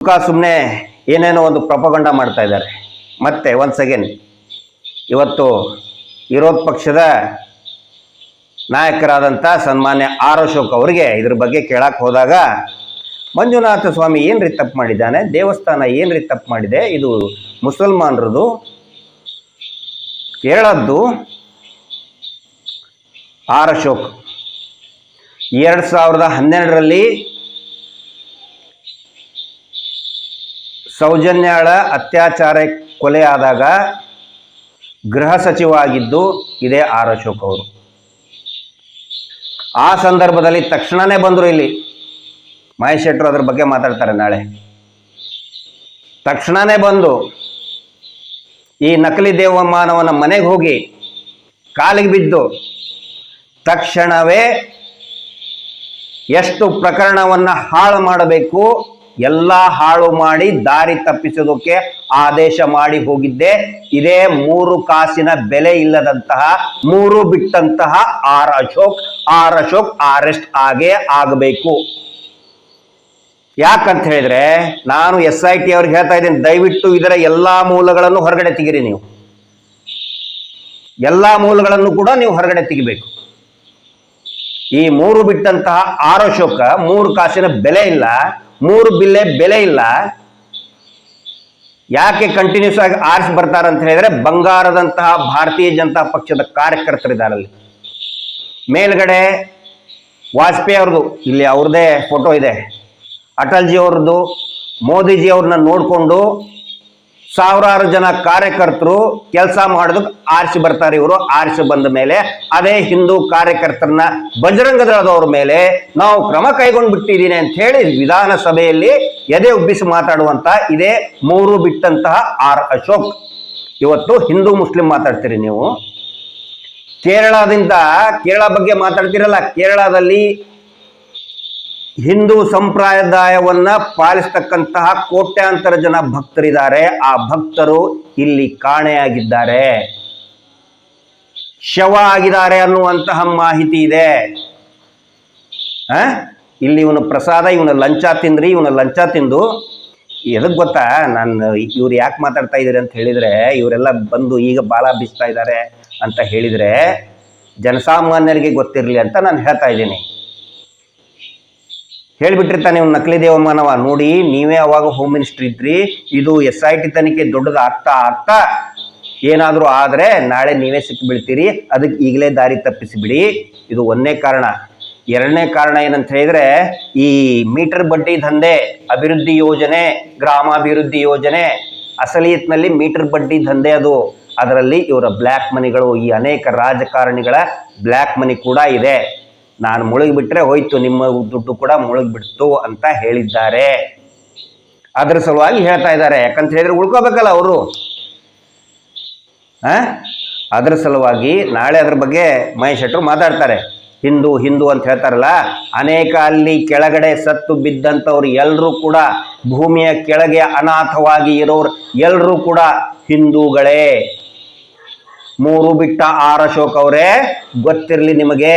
ಸುಮ್ಮನೆ ಏನೇನೋ ಒಂದು ಪ್ರಪಗಂಡ ಮಾಡ್ತಾ ಇದ್ದಾರೆ. ಮತ್ತೆ ಒನ್ಸ್ ಅಗೇನ್ ಇವತ್ತು ವಿರೋಧ ಪಕ್ಷದ ನಾಯಕರಾದಂಥ ಸನ್ಮಾನ್ಯ ಆರ್ ಅಶೋಕ್ ಅವರಿಗೆ ಇದ್ರ ಬಗ್ಗೆ ಕೇಳಕ್ಕೆ ಹೋದಾಗ, ಮಂಜುನಾಥ ಸ್ವಾಮಿ ಏನ್ರಿ ತಪ್ಪು ಮಾಡಿದ್ದಾನೆ? ದೇವಸ್ಥಾನ ಏನ್ರಿ ತಪ್ಪು ಮಾಡಿದೆ? ಇದು ಮುಸಲ್ಮಾನರದು ಕೇಳದ್ದು ಆರ್ ಅಶೋಕ್. ಎರಡು ಸಾವಿರದ ಹನ್ನೆರಡರಲ್ಲಿ ಸೌಜನ್ಯಾಳ ಅತ್ಯಾಚಾರ ಕೊಲೆ ಆದಾಗ ಗೃಹ ಸಚಿವ ಆಗಿದ್ದು ಇದೇ ಆರ್ ಅಶೋಕ್ ಅವರು. ಆ ಸಂದರ್ಭದಲ್ಲಿ ತಕ್ಷಣನೇ ಬಂದರು ಇಲ್ಲಿ. ಮಹೇಶ್ ಶೆಟ್ಟರು ಅದ್ರ ಬಗ್ಗೆ ಮಾತಾಡ್ತಾರೆ ನಾಳೆ. ತಕ್ಷಣನೇ ಬಂದು ಈ ನಕಲಿ ದೇವಮಾನವನ ಮನೆಗೆ ಹೋಗಿ ಕಾಲಿಗೆ ಬಿದ್ದು ತಕ್ಷಣವೇ ಎಷ್ಟು ಪ್ರಕರಣವನ್ನ ಹಾಳು ಮಾಡಬೇಕು ಎಲ್ಲ ಹಾಳು ಮಾಡಿ ದಾರಿ ತಪ್ಪಿಸೋದಕ್ಕೆ ಆದೇಶ ಮಾಡಿ ಹೋಗಿದ್ದೆ. ಇದೇ ಮೂರು ಕಾಸಿನ ಬೆಲೆ ಇಲ್ಲದಂತಹ, ಮೂರು ಬಿಟ್ಟಂತಹ R Ashok R Ashok arrest ಆಗೇ ಆಗಬೇಕು. ಯಾಕಂತ ಹೇಳಿದ್ರೆ, ನಾನು ಎಸ್ ಐ ಟಿ ಅವ್ರಿಗೆ ಹೇಳ್ತಾ ಇದ್ದೀನಿ, ದಯವಿಟ್ಟು ಇದರ ಎಲ್ಲಾ ಮೂಲಗಳನ್ನು ಹೊರಗಡೆ ತೆಗಿರಿ ನೀವು. ಎಲ್ಲಾ ಮೂಲಗಳನ್ನು ಕೂಡ ನೀವು ಹೊರಗಡೆ ತೆಗಿಬೇಕು. ಈ ಮೂರು ಬಿಟ್ಟಂತಹ ಆರ್ ಅಶೋಕ ಮೂರು ಕಾಸಿನ ಬೆಲೆ ಇಲ್ಲ, ಮೂರು ಬಿಲ್ಲೆ ಬೆಲೆ ಇಲ್ಲ. ಯಾಕೆ ಕಂಟಿನ್ಯೂಸ್ ಆಗಿ ಆರಿಸಿ ಬರ್ತಾರೆ ಅಂತ ಹೇಳಿದ್ರೆ, ಬಂಗಾರದಂತಹ ಭಾರತೀಯ ಜನತಾ ಪಕ್ಷದ ಕಾರ್ಯಕರ್ತರಿದ್ದಾರಲ್ಲಿ ಮೇಲ್ಗಡೆ ವಾಜಪೇಯಿ ಅವ್ರದ್ದು, ಇಲ್ಲಿ ಅವ್ರದ್ದೇ ಫೋಟೋ ಇದೆ. ಅಟಲ್ಜಿ ಅವ್ರದ್ದು, ಮೋದಿಜಿ ಅವ್ರನ್ನ ನೋಡಿಕೊಂಡು ಸಾವಿರಾರು ಜನ ಕಾರ್ಯಕರ್ತರು ಕೆಲಸ ಮಾಡೋದಕ್ಕೆ ಆರಿಸಿ ಬರ್ತಾರೆ ಇವರು. ಆರಿಸಿ ಬಂದ ಮೇಲೆ ಅದೇ ಹಿಂದೂ ಕಾರ್ಯಕರ್ತರನ್ನ ಬಜರಂಗದಳದವ್ರ ಮೇಲೆ ನಾವು ಕ್ರಮ ಕೈಗೊಂಡು ಬಿಟ್ಟಿದ್ದೀನಿ ಅಂತ ಹೇಳಿ ವಿಧಾನಸಭೆಯಲ್ಲಿ ಎದೆ ಉಬ್ಬಿಸಿ ಮಾತಾಡುವಂತ ಇದೇ ಮೂರು ಬಿಟ್ಟಂತಹ ಆರ್ ಅಶೋಕ್. ಇವತ್ತು ಹಿಂದೂ ಮುಸ್ಲಿಂ ಮಾತಾಡ್ತೀರಿ ನೀವು. ಕೇರಳದಿಂದ ಕೇರಳ ಬಗ್ಗೆ ಮಾತಾಡ್ತಿರಲ್ಲ, ಕೇರಳದಲ್ಲಿ ಹಿಂದೂ ಸಂಪ್ರದಾಯವನ್ನ ಪಾಲಿಸ್ತಕ್ಕಂತಹ ಕೋಟ್ಯಾಂತರ ಜನ ಭಕ್ತರಿದ್ದಾರೆ. ಆ ಭಕ್ತರು ಇಲ್ಲಿ ಕಾಣೆಯಾಗಿದ್ದಾರೆ. ಶವ ಆಗಿದ್ದಾರೆ ಅನ್ನುವಂತಹ ಮಾಹಿತಿ ಇದೆ? ಇಲ್ಲಿ ಇವನು ಪ್ರಸಾದ, ಇವನ ಲಂಚ ತಿಂದ್ರಿ, ಇವನ ಲಂಚ ತಿಂದು. ಎದಕ್ ಗೊತ್ತಾ? ನಾನು ಇವ್ರು ಯಾಕೆ ಮಾತಾಡ್ತಾ ಇದ್ದೀರಿ ಅಂತ ಹೇಳಿದ್ರೆ, ಇವರೆಲ್ಲ ಬಂದು ಈಗ ಬಾಲ ಬೀಸ್ತಾ ಇದ್ದಾರೆ ಅಂತ ಹೇಳಿದ್ರೆ, ಜನಸಾಮಾನ್ಯರಿಗೆ ಗೊತ್ತಿರಲಿ ಅಂತ ನಾನು ಹೇಳ್ತಾ ಇದ್ದೀನಿ. ಹೇಳ್ಬಿಟ್ಟಿರ್ತಾನೆ ಇವ್ನು ನಕಲಿ ದೇವಮಾನವ ನೋಡಿ, ನೀವೇ ಅವಾಗ ಹೋಮ್ ಮಿನಿಸ್ಟ್ರಿ ಇದ್ರಿ, ಇದು ಎಸ್ ಐ ಟಿ ತನಿಖೆ ದೊಡ್ಡದು ಆಗ್ತಾ ಅರ್ಥ ಏನಾದರೂ ಆದರೆ ನಾಳೆ ನೀವೇ ಸಿಕ್ಕಿಬಿಡ್ತೀರಿ ಅದಕ್ಕೆ ಈಗಲೇ ದಾರಿ ತಪ್ಪಿಸಿಬಿಡಿ. ಇದು ಒಂದನೇ ಕಾರಣ. ಎರಡನೇ ಕಾರಣ ಏನಂತ ಹೇಳಿದ್ರೆ, ಈ ಮೀಟರ್ ಬಡ್ಡಿ ದಂಧೆ, ಅಭಿವೃದ್ಧಿ ಯೋಜನೆ, ಗ್ರಾಮಾಭಿವೃದ್ಧಿ ಯೋಜನೆ, ಅಸಲಿಯತ್ನಲ್ಲಿ ಮೀಟರ್ ಬಡ್ಡಿ ದಂಧೆ ಅದು. ಅದರಲ್ಲಿ ಇವರ ಬ್ಲ್ಯಾಕ್ ಮನಿಗಳು, ಈ ಅನೇಕ ರಾಜಕಾರಣಿಗಳ ಬ್ಲ್ಯಾಕ್ ಮನಿ ಕೂಡ ಇದೆ. ನಾನು ಮುಳುಗಿಬಿಟ್ರೆ ಹೋಯ್ತು, ನಿಮ್ಮ ದುಡ್ಡು ಕೂಡ ಮುಳುಗಿಬಿಡ್ತು ಅಂತ ಹೇಳಿದ್ದಾರೆ. ಅದ್ರ ಸಲುವಾಗಿ ಹೇಳ್ತಾ ಇದ್ದಾರೆ. ಯಾಕಂತ ಹೇಳಿದ್ರೆ ಉಳ್ಕೋಬೇಕಲ್ಲ ಅವರು. ಅದ್ರ ಸಲುವಾಗಿ ನಾಳೆ ಅದ್ರ ಬಗ್ಗೆ ಮಹೇಶ್ ಶೆಟ್ಟರು ಮಾತಾಡ್ತಾರೆ. ಹಿಂದೂ ಹಿಂದೂ ಅಂತ ಹೇಳ್ತಾರಲ್ಲ, ಅನೇಕ ಅಲ್ಲಿ ಕೆಳಗಡೆ ಸತ್ತು ಬಿದ್ದಂಥವ್ರು ಎಲ್ಲರೂ ಕೂಡ ಭೂಮಿಯ ಕೆಳಗೆ ಅನಾಥವಾಗಿ ಇರೋರು ಎಲ್ಲರೂ ಕೂಡ ಹಿಂದೂಗಳೇ. ಮೂರು ಬಿಟ್ಟ ಆರ ಅಶೋಕ್ ಅವರೇ, ಗೊತ್ತಿರಲಿ ನಿಮಗೆ.